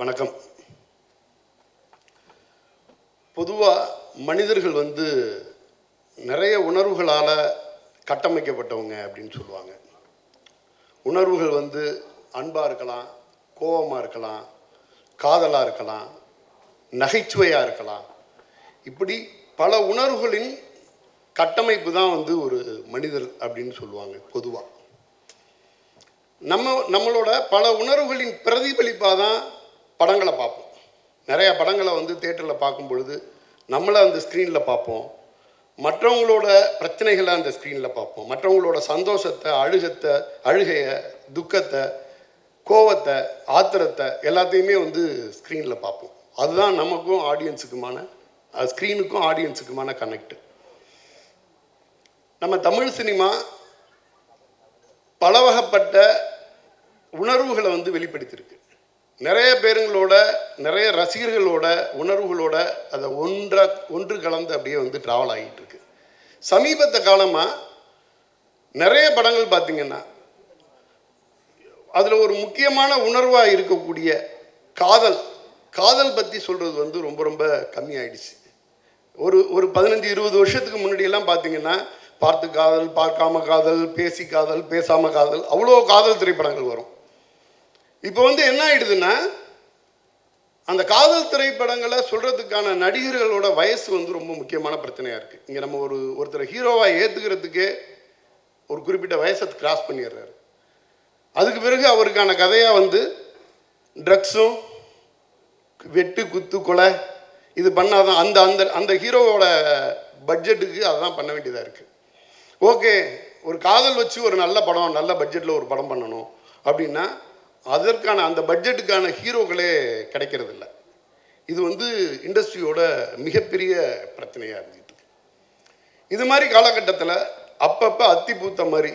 வணக்கம். பொதுவாக மனிதர்கள் வந்து நிறைய உணர்வுகளால் கட்டமைக்கப்பட்டவங்க அப்படின்னு சொல்லுவாங்க. உணர்வுகள் வந்து அன்பாக இருக்கலாம் கோபமாக இருக்கலாம் காதலாக இருக்கலாம் நகைச்சுவையாக இருக்கலாம். இப்படி பல உணர்வுகளின் கட்டமைப்பு தான் வந்து ஒரு மனிதர் அப்படின்னு சொல்லுவாங்க பொதுவாக நம்ம நம்மளோட பல உணர்வுகளின் பிரதிபலிப்பாக தான் படங்களை பார்ப்போம். நிறையா படங்களை வந்து தேட்டரில் பார்க்கும் பொழுது நம்மளை அந்த ஸ்க்ரீனில் பார்ப்போம். மற்றவங்களோட பிரச்சனைகளை அந்த ஸ்க்ரீனில் பார்ப்போம். மற்றவங்களோட சந்தோஷத்தை அழுகத்தை அழுகையை துக்கத்தை கோவத்தை ஆத்திரத்தை எல்லாத்தையுமே வந்து ஸ்க்ரீனில் பார்ப்போம். அதுதான் நமக்கும் ஆடியன்ஸுக்குமான ஸ்க்ரீனுக்கும் ஆடியன்ஸுக்குமான கனெக்ட் நம்ம தமிழ் சினிமா பலவகப்பட்ட உணர்வுகளை வந்து வெளிப்படுத்தியிருக்கு. நிறைய பேருங்களோட நிறைய ரசிகர்களோட உணர்வுகளோட அதை ஒன்றா ஒன்று கலந்து அப்படியே வந்து ட்ராவல் ஆகிட்டு இருக்கு. சமீபத்த காலமாக நிறைய படங்கள் பார்த்தீங்கன்னா அதில் ஒரு முக்கியமான உணர்வாக இருக்கக்கூடிய காதல் காதல் பற்றி சொல்கிறது வந்து ரொம்ப ரொம்ப கம்மியாயிடுச்சு. ஒரு ஒரு பதினஞ்சு இருபது வருஷத்துக்கு முன்னாடியெல்லாம் பார்த்தீங்கன்னா பார்த்து காதல் பார்க்காம காதல் பேசி காதல் பேசாமல் காதல் அவ்வளோ காதல் திரைப்படங்கள் வரும். இப்போ வந்து என்ன ஆயிடுதுன்னா அந்த காதல் திரைப்படங்களை சொல்கிறதுக்கான நடிகர்களோட வயசு வந்து ரொம்ப முக்கியமான பிரச்சனையாக இருக்குது இங்கே நம்ம ஒரு ஒருத்தர் ஹீரோவாக ஏற்றுக்கிறதுக்கே ஒரு குறிப்பிட்ட வயசை கிராஸ் பண்ணிடுறாரு. அதுக்கு பிறகு அவருக்கான கதையாக வந்து ட்ரக்ஸும் வெட்டு குத்து கொலை இது பண்ணாதான் அந்த அந்த அந்த ஹீரோவோட பட்ஜெட்டுக்கு அதெல்லாம் பண்ண வேண்டியதாக இருக்குது ஓகே ஒரு காதல் வச்சு ஒரு நல்ல படம் நல்ல பட்ஜெட்டில் ஒரு படம் பண்ணணும் அப்படின்னா அதற்கான அந்த பட்ஜெட்டுக்கான ஹீரோக்களே கிடைக்கிறதில்ல. இது வந்து இண்டஸ்ட்ரியோட மிகப்பெரிய பிரச்சனையாக இருந்துட்டு இது மாதிரி காலகட்டத்தில் அப்பப்போ அத்தி பூத்த மாதிரி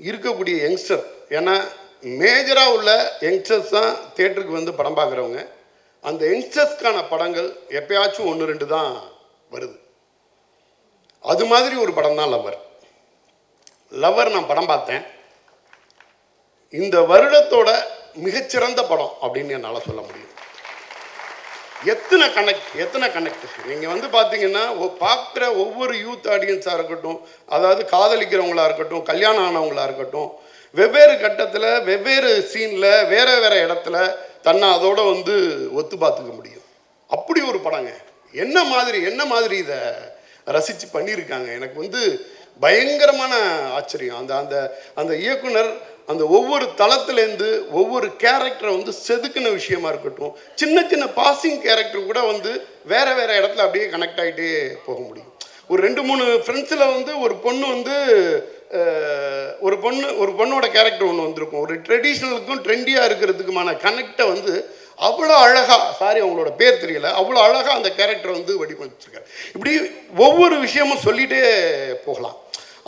இருக்கக்கூடிய யங்ஸ்டர் ஏன்னா மேஜராக உள்ள யங்ஸ்டர்ஸ் தான் தேட்டருக்கு வந்து படம் பார்க்குறவங்க. அந்த யங்ஸ்டர்ஸ்க்கான படங்கள் எப்பயாச்சும் ஒன்று ரெண்டு தான் வருது. அது மாதிரி ஒரு படம் தான் லவர் லவர் நான் படம் பார்த்தேன். இந்த வருடத்தோட மிகச்சிறந்த படம் அப்படின்னு என்னால் சொல்ல முடியும். எத்தனை கனெக்ட் எத்தனை கனெக்ட் நீங்கள் வந்து பார்த்தீங்கன்னா ஒ- பார்க்குற ஒவ்வொரு யூத் ஆடியன்ஸாக இருக்கட்டும் அதாவது காதலிக்கிறவங்களா இருக்கட்டும் கல்யாணம் ஆனவங்களா இருக்கட்டும் வெவ்வேறு கட்டத்தில் வெவ்வேறு சீனில் வேற வேற இடத்துல தன்னை அதோட வந்து ஒத்து பார்த்துக்க முடியும். அப்படி ஒரு படங்க. என்ன மாதிரி என்ன மாதிரி இதை ரசித்து பண்ணியிருக்காங்க எனக்கு வந்து பயங்கரமான ஆச்சரியம். அந்த அந்த அந்த இயக்குனர் அந்த ஒவ்வொரு தளத்துலேருந்து ஒவ்வொரு கேரக்டரை வந்து செதுக்கின விஷயமா இருக்கட்டும் சின்ன சின்ன பாசிங் கேரக்டர் கூட வந்து வேற வேற இடத்துல அப்படியே கனெக்ட் ஆகிட்டே போக முடியும். ஒரு ரெண்டு மூணு ஃப்ரெண்ட்ஸில் வந்து ஒரு பொண்ணு வந்து ஒரு பொண்ணு ஒரு பொண்ணோட கேரக்டர் ஒன்று வந்திருக்கும். ஒரு ட்ரெடிஷ்னலுக்கும் ட்ரெண்டியாக இருக்கிறதுக்குமான கனெக்டை வந்து அவ்வளோ அழகாக சாரி அவங்களோட பேர் தெரியல அவ்வளோ அழகாக அந்த கேரக்டர் வந்து வடிவமைச்சிருக்காரு. இப்படி ஒவ்வொரு விஷயமும் சொல்லிகிட்டே போகலாம்.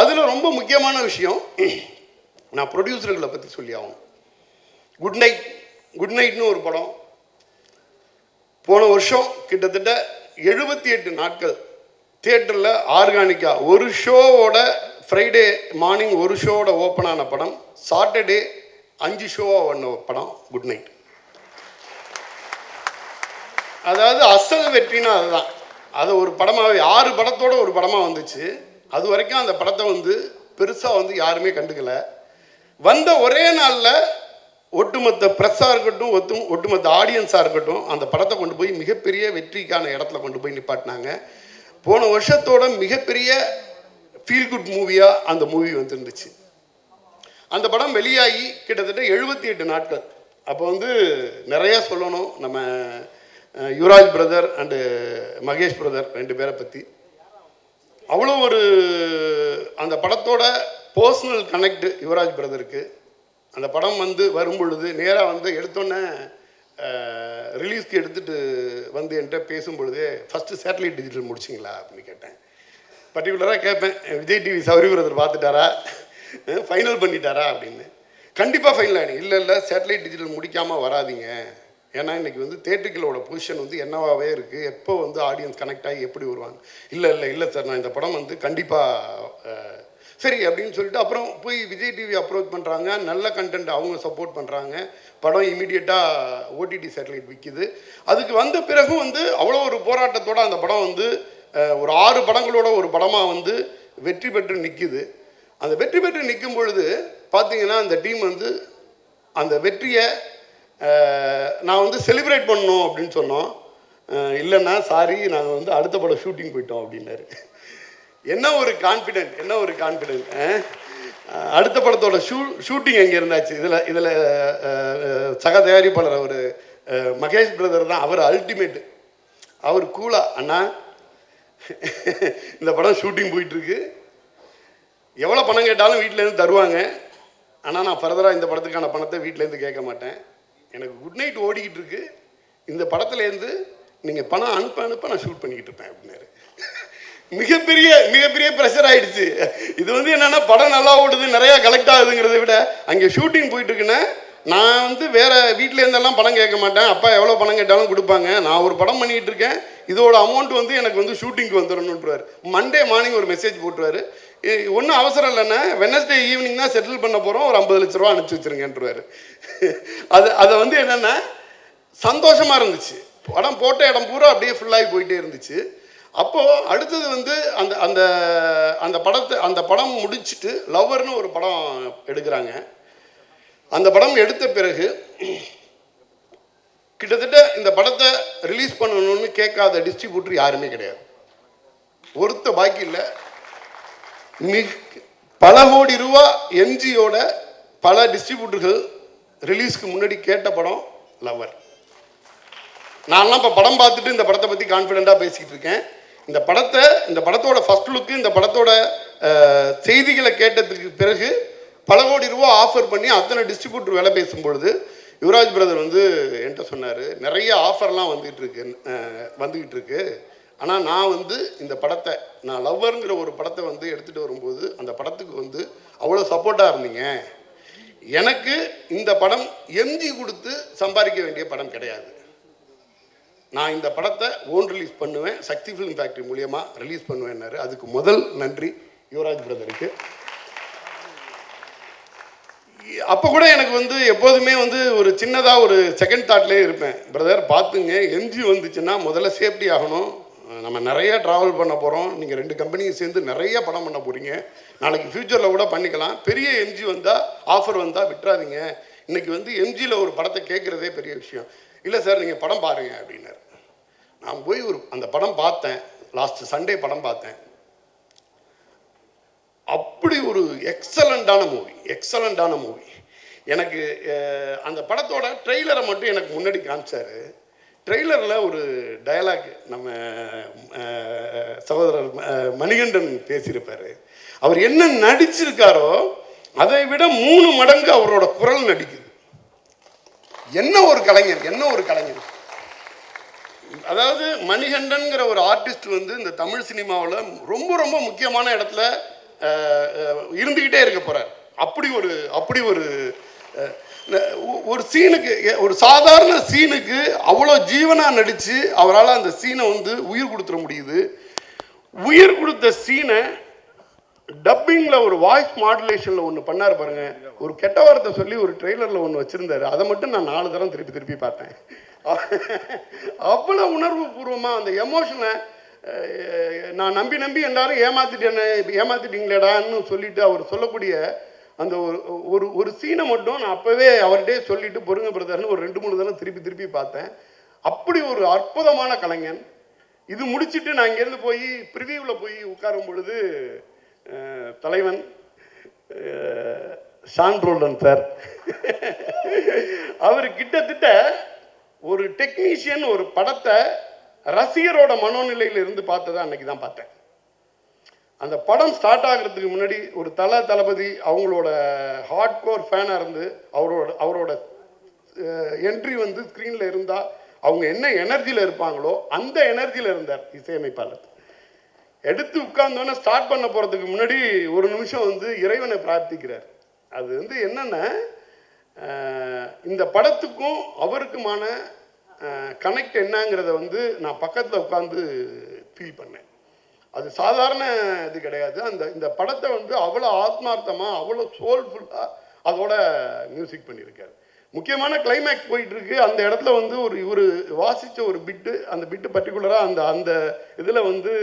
அதில் ரொம்ப முக்கியமான விஷயம் நான் ப்ரொடியூசர்களை பற்றி சொல்லி ஆகணும். குட் நைட் குட் நைட்னு ஒரு படம். போன வருஷம் கிட்டத்தட்ட எழுபத்தி எட்டு நாட்கள் தியேட்டரில் ஆர்கானிக்காக ஒரு ஷோவோட ஃப்ரைடே மார்னிங் ஒரு ஷோவோட ஓப்பன் ஆன படம். சாட்டர்டே அஞ்சு ஷோவாக ஒன்று படம் குட் நைட் அதாவது அசல் வெற்றினா அதுதான். அது ஒரு படமாகவே ஆறு படத்தோட ஒரு படமாக வந்துச்சு. அது வரைக்கும் அந்த படத்தை வந்து பெருசாக வந்து யாருமே கண்டுக்கலை. வந்த ஒரே நாளில் ஒட்டுமொத்த ப்ரெஸ்ஸாக இருக்கட்டும் ஒத்து ஒட்டுமொத்த ஆடியன்ஸாக இருக்கட்டும் அந்த படத்தை கொண்டு போய் மிகப்பெரிய வெற்றிக்கான இடத்துல கொண்டு போய் நிப்பாட்டினாங்க. போன வருஷத்தோட மிகப்பெரிய ஃபீல் குட் மூவியாக அந்த மூவி வந்துருந்துச்சு. அந்த படம் வெளியாகி கிட்டத்தட்ட எழுபத்தி எட்டு நாட்கள். அப்போ வந்து நிறையா சொல்லணும் நம்ம Yuvaraj brother and Mahesh brother ரெண்டு பேரை பற்றி அவ்வளோ ஒரு அந்த படத்தோட பர்சனல் கனெக்ட் யுவராஜ் பிரதருக்கு அந்த படம் வந்து வரும் பொழுது நேராக வந்து எடுத்தோன்னே ரிலீஸ்க்கு எடுத்துகிட்டு வந்து என்கிட்ட பேசும்பொழுது ஃபஸ்ட்டு சேட்டலைட் டிஜிட்டல் முடிச்சிங்களா? அப்படின்னு கேட்டேன். பர்டிகுலராக கேட்பேன் விஜய் டிவி சௌரி பிரதர் பார்த்துட்டாரா? ஃபைனல் பண்ணிட்டாரா? அப்படின்னு. கண்டிப்பாக ஃபைனல் ஆகிடும் இல்லை இல்லை சேட்டலைட் டிஜிட்டல் முடிக்காமல் வராதீங்க. ஏன்னா இன்றைக்கி வந்து தேட்டர்களோட பொசிஷன் வந்து என்னவாகவே இருக்குது எப்போ வந்து ஆடியன்ஸ் கனெக்ட் ஆகி எப்படி வருவாங்க? இல்லை இல்லை இல்லை சார் நான் இந்த படம் வந்து கண்டிப்பாக சரி அப்படின்னு சொல்லிட்டு அப்புறம் போய் விஜய் டிவி அப்ரோச் பண்ணுறாங்க நல்ல கண்டென்ட் அவங்க சப்போர்ட் பண்ணுறாங்க படம் இமீடியட்டாக ஓடிடி சேட்டலைட் விற்கிது அதுக்கு வந்த பிறகும் வந்து அவ்வளோ ஒரு போராட்டத்தோடு அந்த படம் வந்து ஒரு ஆறு படங்களோட ஒரு படமாக வந்து வெற்றி பெற்று நிற்கிது அந்த வெற்றி பெற்று நிற்கும் பொழுது பார்த்தீங்கன்னா அந்த டீம் வந்து அந்த வெற்றியை நான் வந்து செலிப்ரேட் பண்ணணும் அப்படின்னு சொன்னோம். இல்லைன்னா சாரி நாங்கள் வந்து அடுத்த படம் ஷூட்டிங் போயிட்டோம் அப்படின்னாரு. என்ன ஒரு கான்ஃபிடென்ட் என்ன ஒரு கான்ஃபிடென்ட் அடுத்த படத்தோட ஷூ ஷூட்டிங் எங்கே இருந்தாச்சு? இதில் இதில் சக தயாரிப்பாளர் அவர் மகேஷ் பிரதர் தான் அவர் அல்டிமேட் அவர் கூலா அண்ணா இந்த படம் ஷூட்டிங் போயிட்டுருக்கு. எவ்வளோ பணம் கேட்டாலும் வீட்டிலேருந்து தருவாங்க. ஆனால் நான் ஃபர்தராக இந்த படத்துக்கான பணத்தை வீட்டிலேருந்து கேட்க மாட்டேன். எனக்கு குட் நைட் ஓடிக்கிட்டு இருக்கு. இந்த படத்துலேருந்து நீங்கள் பணம் அனுப்ப அனுப்ப நான் ஷூட் பண்ணிக்கிட்டு இருப்பேன் அப்படின்னாரு. மிகப்பெரிய மிகப்பெரிய ப்ரெஷர் ஆயிடுச்சு. இது வந்து என்னன்னா படம் நல்லா ஓடுது நிறையா கலெக்ட் ஆகுதுங்கிறத விட அங்கே ஷூட்டிங் போயிட்டு இருக்குன்னா நான் வந்து வேற வீட்டிலேருந்தெல்லாம் பணம் கேட்க மாட்டேன். அப்பா எவ்வளோ பணம் கேட்டாலும் கொடுப்பாங்க. நான் ஒரு படம் பண்ணிட்டு இருக்கேன். இதோட அமௌண்ட் வந்து எனக்கு வந்து ஷூட்டிங்க்கு வந்துடணுன்றார் மண்டே மார்னிங் ஒரு மெசேஜ் போட்டுருவாரு. ஒன்றும் அவசரம் இல்லைன்னா வெனஸ்டே ஈவினிங் தான் செட்டில் பண்ண போகிறோம் ஒரு ஐம்பது லட்ச ரூபா அனுப்பிச்சி வச்சிருங்கன்றாரு அது அதை வந்து என்னென்னா சந்தோஷமாக இருந்துச்சு. படம் போட்ட இடம் பூரா அப்படியே ஃபுல்லாகி போயிட்டே இருந்துச்சு. அப்போது அடுத்தது வந்து அந்த அந்த அந்த படத்தை அந்த படம் முடிச்சிட்டு லவ்வர்னு ஒரு படம் எடுக்கிறாங்க. அந்த படம் எடுத்த பிறகு கிட்டத்தட்ட இந்த படத்தை ரிலீஸ் பண்ணணும்னு கேட்காத டிஸ்ட்ரிபியூட்டர் யாருமே கிடையாது. ஒருத்த பாக்கி இல்லை. மிக பல கோடி ரூபா எம்ஜியோட பல டிஸ்ட்ரிபியூட்டர்கள் ரிலீஸ்க்கு முன்னாடி கேட்ட படம் லவர் நான்லாம் இப்போ படம் பார்த்துட்டு இந்த படத்தை பற்றி கான்ஃபிடெண்ட்டாக பேசிக்கிட்டு இருக்கேன். இந்த படத்தை இந்த படத்தோட ஃபர்ஸ்ட் லுக்கு இந்த படத்தோட செய்திகளை கேட்டதுக்கு பிறகு பல கோடி ரூபா ஆஃபர் பண்ணி அத்தனை டிஸ்ட்ரிபியூட்டர் வேலை பேசும்பொழுது யுவராஜ் பிரதர் வந்து என்கிட்ட சொன்னார் நிறைய ஆஃபர்லாம் வந்துகிட்டு இருக்கு வந்துக்கிட்டு இருக்கு. ஆனால் நான் வந்து இந்த படத்தை நான் லவ்வருங்கிற ஒரு படத்தை வந்து எடுத்துகிட்டு வரும்போது அந்த படத்துக்கு வந்து அவ்வளோ சப்போர்ட்டாக இருந்தீங்க. எனக்கு இந்த படம் எம்ஜி கொடுத்து சம்பாதிக்க வேண்டிய படம் கிடையாது. நான் இந்த படத்தை ஓன் ரிலீஸ் பண்ணுவேன். சக்தி ஃபிலிம் ஃபேக்ட்ரி மூலியமாக ரிலீஸ் பண்ணுவேன்னாரு. அதுக்கு முதல் நன்றி யுவராஜ் பிரதருக்கு. அப்போ கூட எனக்கு வந்து எப்போதுமே வந்து ஒரு சின்னதாக ஒரு செகண்ட் தாட்லேயே இருப்பேன். பிரதர் பார்த்துங்க. எம்ஜி வந்துச்சுன்னா முதல்ல சேஃப்டி ஆகணும். நம்ம நிறைய ட்ராவல் பண்ண போகிறோம் நீங்கள் ரெண்டு கம்பெனியும் சேர்ந்து நிறைய படம் பண்ண போகிறீங்க நாளைக்கு ஃப்யூச்சரில் கூட பண்ணிக்கலாம். பெரிய எம்ஜி வந்தால் ஆஃபர் வந்தால் விட்டுறாதீங்க. இன்னைக்கு வந்து எம்ஜியில் ஒரு படத்தை கேட்குறதே பெரிய விஷயம். இல்லை சார் நீங்கள் படம் பாருங்க அப்படின்னாரு. நான் போய் ஒரு அந்த படம் பார்த்தேன். லாஸ்ட் சண்டே படம் பார்த்தேன். அப்படி ஒரு எக்ஸலண்ட்டான மூவி எக்ஸலண்ட்டான மூவி எனக்கு அந்த படத்தோட ட்ரெய்லரை மட்டும் எனக்கு முன்னாடி காமிச்சார். ட்ரெய்லரில் ஒரு டயலாக் நம்ம சகோதரர் மணிகண்டன் பேசியிருப்பார். அவர் என்ன நடிச்சிருக்காரோ அதை விட மூணு மடங்கு அவரோட குரல் நடிக்குது. என்ன ஒரு கலைஞர் என்ன ஒரு கலைஞர்? அதாவது மணிகண்டன்கிற ஒரு ஆர்டிஸ்ட் வந்து இந்த தமிழ் சினிமாவில் ரொம்ப ரொம்ப முக்கியமான இடத்துல இருந்துக்கிட்டே இருக்க போகிறார் அப்படி ஒரு அப்படி ஒரு ஒரு சீனுக்கு ஒரு சாதாரண சீனுக்கு அவ்வளோ ஜீவனாக நடித்து அவரால் அந்த சீனை வந்து உயிர் கொடுத்துட முடியுது. உயிர் கொடுத்த சீனை டப்பிங்கில் ஒரு வாய்ஸ் மாடுலேஷனில் ஒன்று பண்ணார் பாருங்க. ஒரு கெட்ட வார்த்தை சொல்லி ஒரு ட்ரெய்லரில் ஒன்று வச்சுருந்தாரு. அதை மட்டும் நான் நாலு தரம் திருப்பி திருப்பி பார்த்தேன். அவ்வளோ உணர்வு பூர்வமாக அந்த எமோஷனை நான் நம்பி நம்பி எல்லாரும் ஏமாத்திட்டேன்னு ஏமாத்திட்டீங்களேடான்னு சொல்லிட்டு அவர் சொல்லக்கூடிய அந்த ஒரு ஒரு ஒரு சீனை மட்டும் நான் அப்போவே அவர்கிட்டே சொல்லிட்டு பொருங்க பிரதர்னு ஒரு ரெண்டு மூணு தடவை திருப்பி திருப்பி பார்த்தேன். அப்படி ஒரு அற்புதமான கலைஞன். இது முடிச்சுட்டு நான் இங்கேருந்து போய் ப்ரிவியூவில் போய் உட்காரும் பொழுது தலைவன் அஹ், ரோல்டன் சார். அவர் கிட்டத்தட்ட ஒரு டெக்னீஷியன் ஒரு படத்தை ரசிகரோட மனோநிலையில் இருந்து பார்த்ததை அன்னைக்கு தான் பார்த்தேன். அந்த படம் ஸ்டார்ட் ஆகிறதுக்கு முன்னாடி ஒரு தல தளபதி அவங்களோட ஹார்ட் கோர் ஃபேனாக இருந்து அவரோட அவரோட என்ட்ரி வந்து ஸ்க்ரீனில் இருந்தால் அவங்க என்ன எனர்ஜியில் இருப்பாங்களோ அந்த எனர்ஜியில் இருந்தார் இசையமைப்பாளர். எடுத்து உட்கார்ந்தோன்னே ஸ்டார்ட் பண்ண போகிறதுக்கு முன்னாடி ஒரு நிமிஷம் வந்து இறைவனை பிரார்த்திக்கிறார். அது வந்து என்னென்னா இந்த படத்துக்கும் அவருக்குமான கனெக்ட் என்னங்கிறத வந்து நான் பக்கத்தில் உட்காந்து ஃபீல் பண்ணேன். அது சாதாரண இது கிடையாது. அந்த இந்த படத்தை வந்து அவ்வளோ ஆத்மார்த்தமாக அவ்வளோ சோல்ஃபுல்லாக அதோட மியூசிக் பண்ணியிருக்காரு. முக்கியமான கிளைமேக்ஸ் போயிட்டுருக்கு. அந்த இடத்துல வந்து ஒரு இவர் வாசித்த ஒரு பிட்டு அந்த பிட்டு பர்டிகுலராக அந்த அந்த இதில் வந்து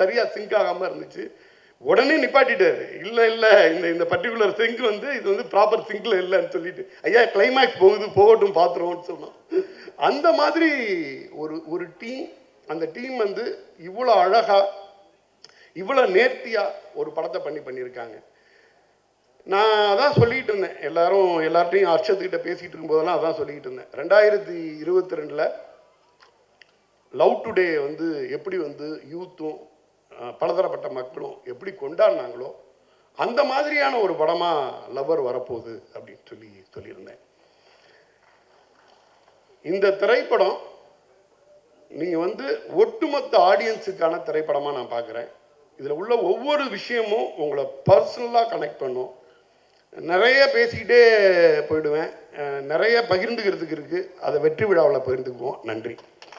சரியாக சிங்க் ஆகாமல் இருந்துச்சு. உடனே நிப்பாட்டிட்டாரு. இல்லை இல்லை இந்த இந்த பர்டிகுலர் சிங்க் வந்து இது வந்து ப்ராப்பர் சிங்கில் இல்லைன்னு சொல்லிட்டு ஐயா கிளைமேக்ஸ் போகுது போகட்டும் பார்த்துருவோம்னு சொன்னோம் அந்த மாதிரி ஒரு ஒரு டீம் அந்த டீம் வந்து இவ்வளோ அழகாக இவ்வளோ நேர்த்தியாக ஒரு படத்தை பண்ணி பண்ணியிருக்காங்க. நான் அதான் சொல்லிகிட்டு இருந்தேன். எல்லாரும் எல்லார்ட்டையும் அர்ஷத்துக்கிட்ட பேசிகிட்டு இருக்கும்போதெல்லாம் அதான் சொல்லிக்கிட்டு இருந்தேன். ரெண்டாயிரத்தி இருபத்தி ரெண்டில் லவ் டுடே வந்து எப்படி வந்து யூத்தும் பலதரப்பட்ட மக்களும் எப்படி கொண்டாடினாங்களோ அந்த மாதிரியான ஒரு படமாக லவ்வர் வரப்போகுது அப்படின்னு சொல்லி சொல்லியிருந்தேன். இந்த திரைப்படம் நீங்கள் வந்து ஒட்டுமொத்த ஆடியன்ஸுக்கான திரைப்படமாக நான் பார்க்குறேன். இதில் உள்ள ஒவ்வொரு விஷயமும் உங்களை பர்சனலாக கனெக்ட் பண்ணும். நிறைய பேசிக்கிட்டே போயிடுவேன். நிறைய பகிர்ந்துக்கிறதுக்கு இருக்குது அதை வெற்றி விழாவில் பகிர்ந்துக்குவோம். நன்றி.